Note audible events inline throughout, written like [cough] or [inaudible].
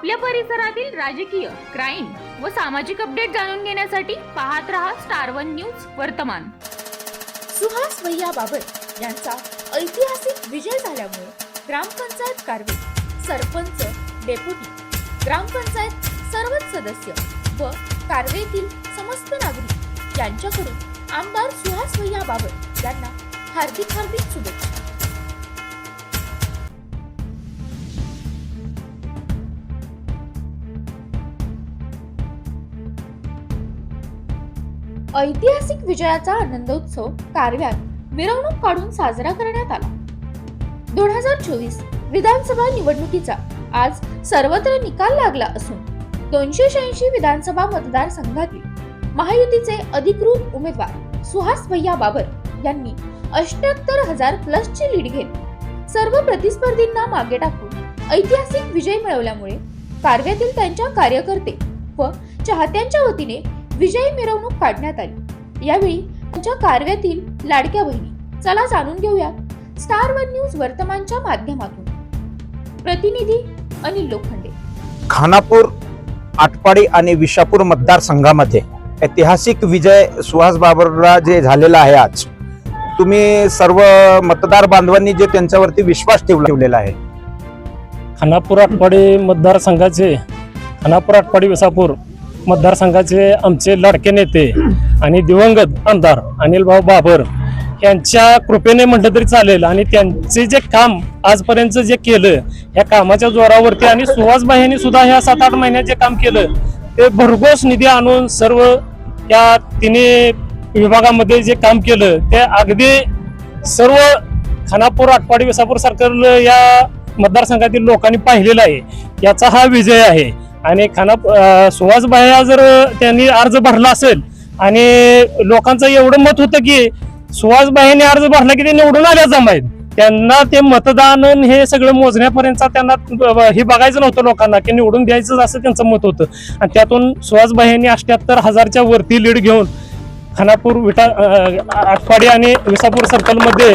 आपल्या परिसरातील राजकीय क्राईम व सामाजिक अपडेट जाणून घेण्यासाठी पाहत रहा स्टार वन न्यूज वर्तमान. सुहास भैयाबाबत यांचा ऐतिहासिक विजय झाल्यामुळे ग्रामपंचायत कारवे सरपंच डेप्युटी ग्रामपंचायत सर्वच सदस्य व कारवेतील समस्त नागरिक यांच्याकडून आमदार सुहास भैयाबाबत यांना हार्दिक हार्दिक शुभेच्छा. ऐतिहासिक विजयाचा आनंदोत्सव कारव्यात मिरवणूक काढून साजरा करण्यात आला. दोन हजार चोवीस विधानसभा निवडणुकीचा आज सर्वत्र निकाल लागला असून दोनशे शहाऐंशी विधानसभा मतदारसंघातील महायुतीचे अधिकृत उमेदवार सुहास भैया बाबर यांनी अष्ट्याहत्तर हजार प्लसची लीड घेत सर्व प्रतिस्पर्धींना मागे टाकून ऐतिहासिक विजय मिळवल्यामुळे कारव्यातील त्यांच्या कार्यकर्ते व चाहत्यांच्या वतीने विजयी मिरवणूक काढण्यात आली. यावेळी त्यांच्या कारव्यातील लाडक्या बहिणी चला जाणून घेऊया स्टार वन न्यूज वर्तमानच्या माध्यमातून. प्रतिनिधी अनिल लोखंडे. खानापूर आटपाडी आणि विशापूर मतदारसंघामध्ये ऐतिहासिक विजय सुहास बाबरला जे झालेला आहे आज तुम्ही सर्व मतदार बांधवांनी जे त्यांच्यावरती विश्वास ठेवला ठेवलेला आहे. खानापूर आटपाडी मतदारसंघाचे खानापूर आटपाडी विसापूर मतदारसंघाचे आमचे लाडके नेते आणि दिवंगत आमदार अनिलभाऊ बाबर यांच्या कृपेने म्हटलं तरी चालेल. आणि त्यांचे जे काम आजपर्यंत जे केलं ह्या कामाच्या जोरावरती आणि सुहासबाई यांनी सुद्धा ह्या सात आठ महिन्यात जे काम केलं ते भरघोस निधी आणून सर्व या तिन्ही विभागामध्ये जे काम केलं ते अगदी सर्व खानापूर आटपाडी विसापूर सर्कल या मतदारसंघातील लोकांनी पाहिलेलं आहे. याचा हा विजय आहे. आणि खानाप सुहास भाया जर त्यांनी अर्ज भरला असेल आणि लोकांचं एवढं मत होतं की सुहासबाईंनी अर्ज भरला की ते निवडून आल्या जमायत त्यांना ते मतदान हे सगळं मोजण्यापर्यंत त्यांना हे बघायचं नव्हतं लोकांना की निवडून द्यायचं असं त्यांचं मत होतं. आणि त्यातून सुहासबाईंनी अष्ट्याहत्तर हजारच्या वरती लीड घेऊन खानापूर विटा आठवाडी आटपाडी आणि विसापूर सर्कलमध्ये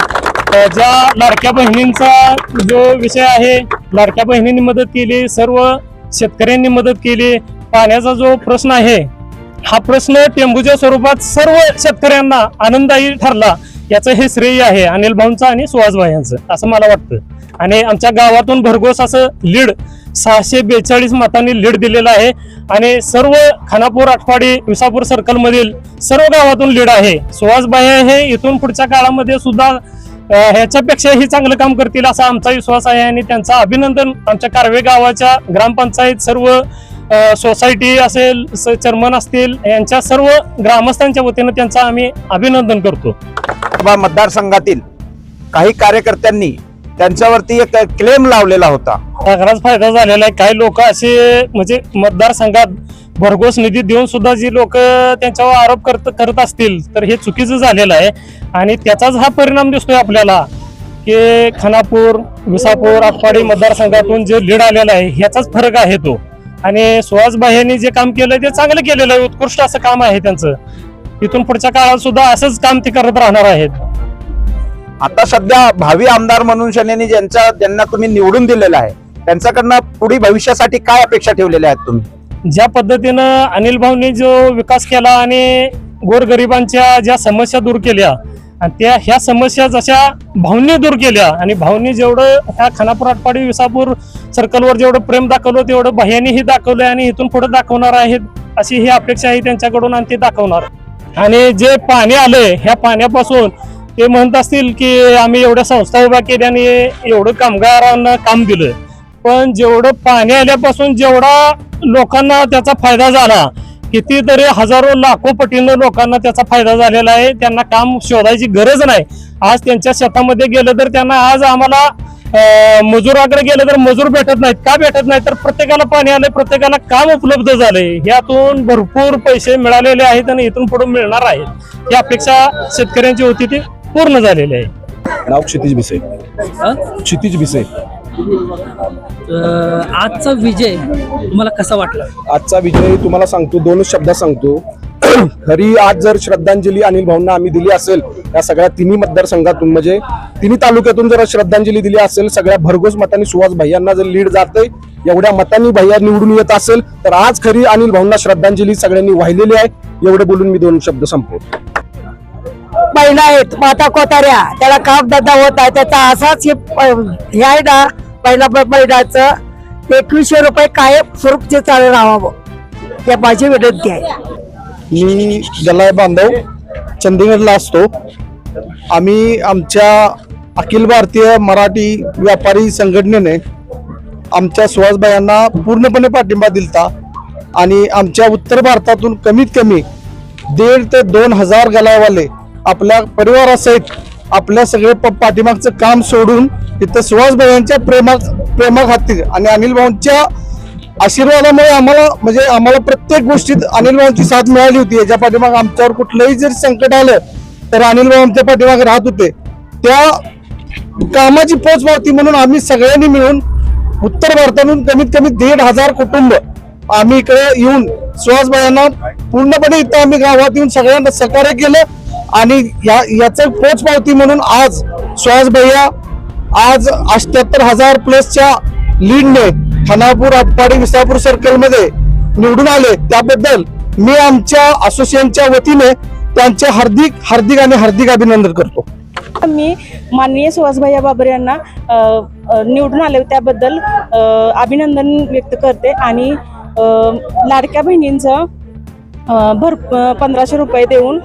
ज्या लाडक्या बहिणींचा जो विषय आहे लाडक्या बहिणींनी मदत केली सर्व शेतकऱ्यांनी मदत केली. पाण्याचा जो प्रश्न आहे हा प्रश्न टेंबूच्या स्वरूपात सर्व शेतकऱ्यांना आनंददायी ठरला. याचं हे श्रेय आहे अनिल भाऊंचं आणि सुहासभाई यांचं असं मला वाटतं. आणि आमच्या गावातून भरघोस असं लीड सहाशे बेचाळीस मतांनी लीड दिलेलं आहे. आणि सर्व खानापूर आठवाडी विसापूर सर्कलमधील सर्व गावातून लीड आहे. सुहासबाई हे इथून पुढच्या काळामध्ये सुद्धा ह्याच्यापेक्षा ह्याच्यापेक्षाही चांगलं काम करतील असा आमचा विश्वास आहे आणि त्यांचा अभिनंदन आमच्या कारवे गावाच्या ग्रामपंचायत सर्व सोसायटी असेल स- चेअरमन असतील यांच्या सर्व ग्रामस्थांच्या वतीनं त्यांचं आम्ही अभिनंदन करतो. बा मतदारसंघातील काही कार्यकर्त्यांनी त्यांच्यावरती एक क्लेम लावलेला होता. सगळाच फायदा झालेला आहे. काही लोक असे म्हणजे मतदारसंघात भरघोस निधी देऊन सुद्धा जी लोक त्यांच्यावर आरोप करत करत असतील तर हे चुकीचं झालेलं आहे. आणि त्याचाच हा परिणाम दिसतोय आपल्याला की खानापूर विसापूर आटपाडी मतदारसंघातून जे लीड आलेला आहे ह्याचाच फरक आहे तो. आणि सुहासबाई यांनी जे काम केलं ते चांगलं केलेलं आहे. उत्कृष्ट असं काम आहे त्यांचं. इथून पुढच्या काळात सुद्धा असंच काम ते करत राहणार आहेत. आता सध्या भावी आमदार म्हणून शनेनी ज्यांच्या ज्यांना तुम्ही निवडून दिलेला आहे त्यांच्याकडनं पुढील भविष्यासाठी काय अपेक्षा ठेवलेल्या आहेत तुम्ही? ज्या पद्धतीनं अनिल भाऊनी जो विकास केला आणि गोरगरिबांच्या ज्या समस्या दूर केल्या आणि त्या ह्या समस्या जशा भाऊंनी दूर केल्या आणि भाऊंनी जेवढं ह्या खानापूर आटपाडी विसापूर सर्कलवर जेवढं प्रेम दाखवलं तेवढं भाह्यांनीही दाखवलं आणि इथून पुढे दाखवणार आहेत अशी ही अपेक्षा आहे त्यांच्याकडून आणि ते दाखवणार. आणि जे पाणी आलंय ह्या पाण्यापासून ते म्हणत असतील की आम्ही एवढ्या संस्था उभ्या केल्या आणि एवढं कामगारांना काम दिलं. पण जेवढं पाणी आल्यापासून जेवढा लोकांना त्याचा फायदा झाला कितीतरी हजारो लाखो पटीनं लोकांना त्याचा फायदा झालेला आहे. त्यांना काम शोधायची गरज नाही. आज त्यांच्या शेतामध्ये गेलं तर त्यांना आज आम्हाला मजुराकडे गेलं तर मजूर भेटत नाहीत. का भेटत नाही तर प्रत्येकाला पाणी आलंय प्रत्येकाला काम उपलब्ध झाले यातून भरपूर पैसे मिळालेले आहेत आणि इथून पुढे मिळणार आहेत. ही अपेक्षा शेतकऱ्यांची होती ती. पूर्ण झालेली आहे. नाव क्षितिज भिसे. क्षितिज भिसे. आजचा विजय तुम्हाला कसा वाटला? आजचा विजय तुम्हाला सांगतो दोनच शब्दात सांगतो. [clears throat] खरी आज जर श्रद्धांजली अनिल भाऊंना आम्ही दिली असेल या सगळ्या तिन्ही मतदारसंघातून म्हणजे तिन्ही तालुक्यातून जर श्रद्धांजली दिली असेल सगळ्या भरघोस मतांनी सुहास भाई यांना जर लीड जाते एवढ्या मतांनी भैया निवडून येत असेल तर आज खरी अनिल भाऊंना श्रद्धांजली सगळ्यांनी वाहिलेली आहे. एवढे बोलून मी दोन शब्द संपवतो. महिला आहेत माता कोताऱ्या. त्याला काम धंदा होत आहे. त्याचा असाच हे प- हे आहे ना पहिला महिन्याचं. एकवीसशे रुपये कायम स्वरूपचे चालू राहावं. या माझी विनंती आहे. मी जलाय बांधव चंदीगडला असतो. आम्ही आमच्या अखिल भारतीय मराठी व्यापारी संघटनेने आमच्या सुहासबायांना पूर्णपणे पाठिंबा दिलता आणि आमच्या उत्तर भारतातून कमीत कमी दीड ते दोन हजार गलायवाले आपल्या परिवारासहित आपल्या सगळे प- पाठीमागचं काम सोडून इथं सुहासबाईंच्या प्रेमा प्रेमाखातीर आणि अनिल भाऊंच्या आशीर्वादामुळे आम्हाला म्हणजे आम्हाला प्रत्येक गोष्टीत अनिल भाऊंची साथ मिळाली होती. याच्या पाठीमाग आमच्यावर कुठलंही जर संकट आलं तर अनिल भाऊ आमच्या पाठीमागे राहत होते. त्या कामाची पोचपावती म्हणून आम्ही सगळ्यांनी मिळून उत्तर भारतातून कमीत कमी दीड हजार कुटुंब आम्ही इकडे येऊन सुहासबाईंना पूर्णपणे इथं आम्ही गावात येऊन सगळ्यांना सहकार्य केलं. आणि या याचं पोचपावती म्हणून आज सुहासभैया आज अष्ट्याहत्तर हजार प्लसच्या लीडने खानापूर आटपाडी विसापूर सर्कलमध्ये निवडून आले. त्याबद्दल मी आमच्या असोसिएशनच्या वतीने त्यांचे हार्दिक हार्दिक आणि हार्दिक अभिनंदन करतो. मी माननीय सुहासभाई बाबर यांना निवडून आले. त्याबद्दल अभिनंदन व्यक्त करते. आणि लाडक्या बहिणींचं भर पंधराशे रुपये देऊन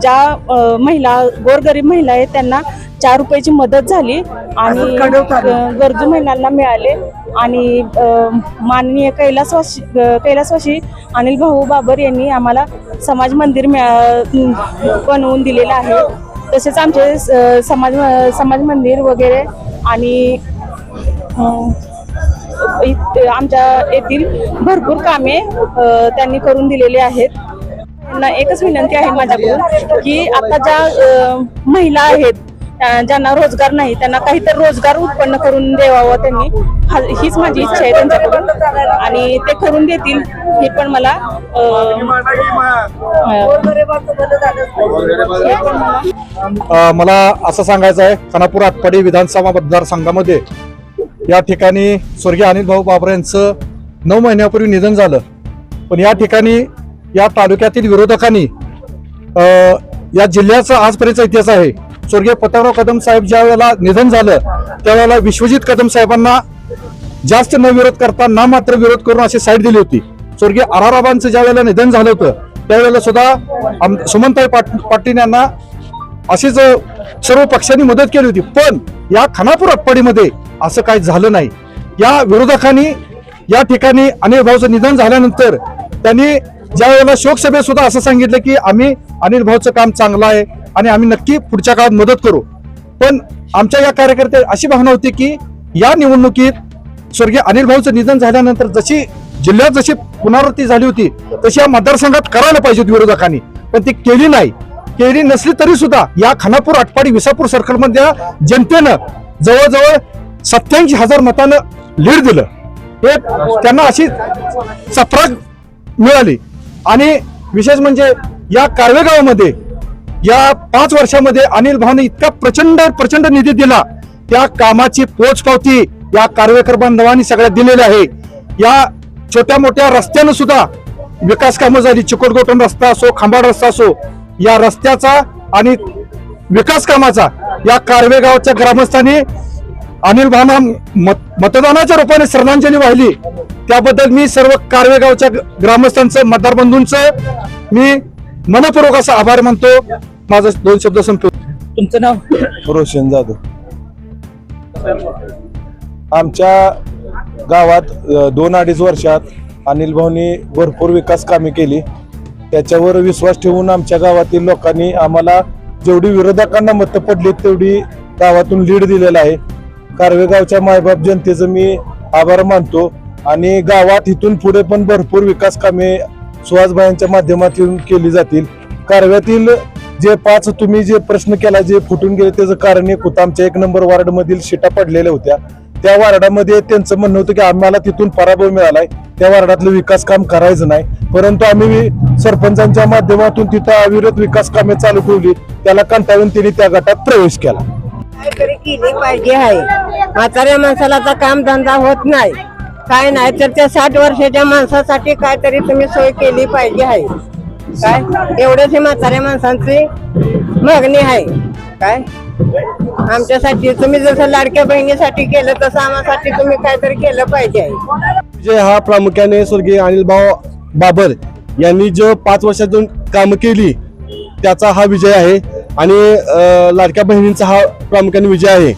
ज्या महिला गोरगरीब महिला आहेत त्यांना चार रुपयाची मदत झाली आणि गरजू महिलांना मिळाले. आणि माननीय कैलासवासी कैलासवासी अनिल भाऊ बाबर यांनी आम्हाला समाज मंदिर मिळा बनवून दिलेलं आहे. तसेच आमचे समाज समाज मंदिर वगैरे आणि आमच्या येथील भरपूर कामे त्यांनी करून दिलेली आहेत. एकच विनंती आहे माझ्याकडून की आता ज्या महिला आहेत ज्यांना रोजगार नाही त्यांना काहीतरी रोजगार उत्पन्न करून द्यावा त्यांनी. हीच माझी इच्छा आहे त्यांच्याकडून. आणि ते करून देतील हे पण मला मला मला असं सांगायचं आहे खानापूर आटपाडी विधानसभा मतदारसंघामध्ये या ठिकाणी स्वर्गीय अनिल भाऊ बाबर यांचं नऊ महिन्यापूर्वी निधन झालं. पण या ठिकाणी या तालुक्यातील विरोधकांनी या जिल्ह्याचा आजपर्यंतचा इतिहास आहे. स्वर्गीय पतंगराव कदम साहेब ज्या वेळेला निधन झालं त्यावेळेला विश्वजित कदम साहेबांना जास्त न विरोध करता ना मात्र विरोध करून अशी साईड दिली होती. स्वर्गीय आराराबांचं ज्या वेळेला निधन झालं होतं त्यावेळेला सुद्धा आम- सुमनताई पाट पाटील यांना अशीच सर्व पक्षांनी मदत केली होती. पण या खानापूर अप्पाडीमध्ये असं काही झालं नाही. या विरोधकांनी या ठिकाणी अनिल भाऊचं निधन झाल्यानंतर त्यांनी ज्या वेळेला शोकसभेत सुद्धा असं सांगितलं की आम्ही अनिल भाऊचं काम चांगलं आहे आणि आम्ही नक्की पुढच्या काळात मदत करू. पण आमच्या या कार्यकर्त्या अशी भावना होती की या निवडणुकीत स्वर्गीय अनिल भाऊचं निधन झाल्यानंतर जशी जिल्ह्यात जशी पुनरावृत्ती झाली होती तशी या मतदारसंघात करायला पाहिजे होती विरोधकांनी. पण ती केली नाही. केली नसली तरी सुद्धा या खानापूर आटपाडी विसापूर सर्कलमधल्या जनतेनं जवळजवळ सत्याऐंशी हजार मतानं लीड दिलं. हे त्यांना अशी सफराग मिळाली. आणि विशेष म्हणजे या कारवेगावमध्ये या पाच वर्षामध्ये अनिल भाऊने इतका प्रचंड प्रचंड निधी दिला. त्या कामाची पोचपावती या कारवेकर बांधवांनी सगळ्यात दिलेली आहे. या छोट्या मोठ्या रस्त्यानं सुद्धा विकास कामं झाली. चिकोटगोटन रस्ता असो खांबाड रस्ता असो या रस्त्याचा आणि विकास कामाचा या कारवेगावच्या ग्रामस्थांनी अनिल भावना मत मतदानाच्या रूपाने श्रद्धांजली वाहिली. त्याबद्दल मी सर्व कारवे गावच्या ग्रामस्थांचं मतदार बंधूंचं मी मनपूर्वक असा आभार मानतो. माझं दोन शब्द संपतो तुमचं नाव? रोशन जाधव. आमच्या गावात दोन अडीच वर्षात अनिल भाऊनी भरपूर विकास कामे केली. त्याच्यावर विश्वास ठेवून आमच्या गावातील लोकांनी आम्हाला जेवढी विरोधकांना मतं पडली तेवढी गावातून लीड दिलेला आहे. कारवेगावच्या मायबाप जनतेचं मी आभार मानतो. आणि गावात इथून पुढे पण भरपूर विकास कामे सुहासभाईंच्या माध्यमातून केली जातील. कारव्यातील जे पाच तुम्ही जे प्रश्न केला जे फुटून गेले त्याचं कारण एक होतं. आमच्या एक नंबर वार्डमधील शिटा पडलेल्या होत्या. त्या वार्डामध्ये त्यांचं म्हणणं होतं की आम्हाला तिथून पराभव मिळालाय. त्या वार्डातलं विकास काम करायचं नाही. परंतु आम्ही सरपंचांच्या माध्यमातून तिथं अविरत विकास कामे चालू ठेवली. त्याला कंटाळून तिने त्या गटात प्रवेश केला. काहीतरी केली पाहिजे आहे. म्हाताऱ्या माणसाला तर काम धंदा होत नाही. काय नाही तर त्या साठ वर्षाच्या माणसासाठी काहीतरी तुम्ही सोय केली पाहिजे आहे. काय? एवढंच हे म्हाताऱ्या माणसांची मागणी आहे. काय? आमच्यासाठी तुम्ही जसं लाडक्या बहिणीसाठी केलं तसं आम्हासाठी तुम्ही काहीतरी केलं पाहिजे आहे. जय हा प्रामुख्याने स्वर्गीय अनिलभाऊ बाबर यांनी जो पाच वर्षातून काम केली त्याचा हा विजय आहे. आणि लाडक्या बहिणींचा हा प्रामुख्याने विजय आहे.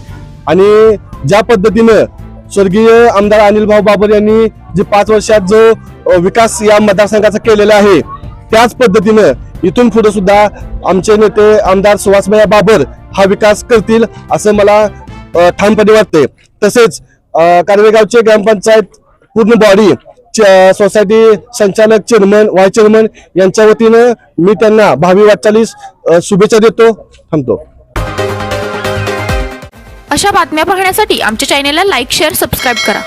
आणि ज्या पद्धतीनं स्वर्गीय आमदार अनिल भाऊ बाबर यांनी जे पाच वर्षात जो विकास या मतदारसंघाचा केलेला आहे त्याच पद्धतीनं इथून पुढे सुद्धा आमचे नेते आमदार सुहासभाई बाबर हा विकास करतील असं मला ठामपणे वाटते तसेच कारवेगावचे ग्रामपंचायत पूर्ण बॉडी सोसायटी संचालक चेअरमन व्हाईस चेअरमन यांच्या वतीनं मी त्यांना भावी वाटचालीस शुभेच्छा देतो थांबतो. अशा बातम्या पाहण्यासाठी आमच्या चॅनेलला लाईक शेअर सबस्क्राईब करा.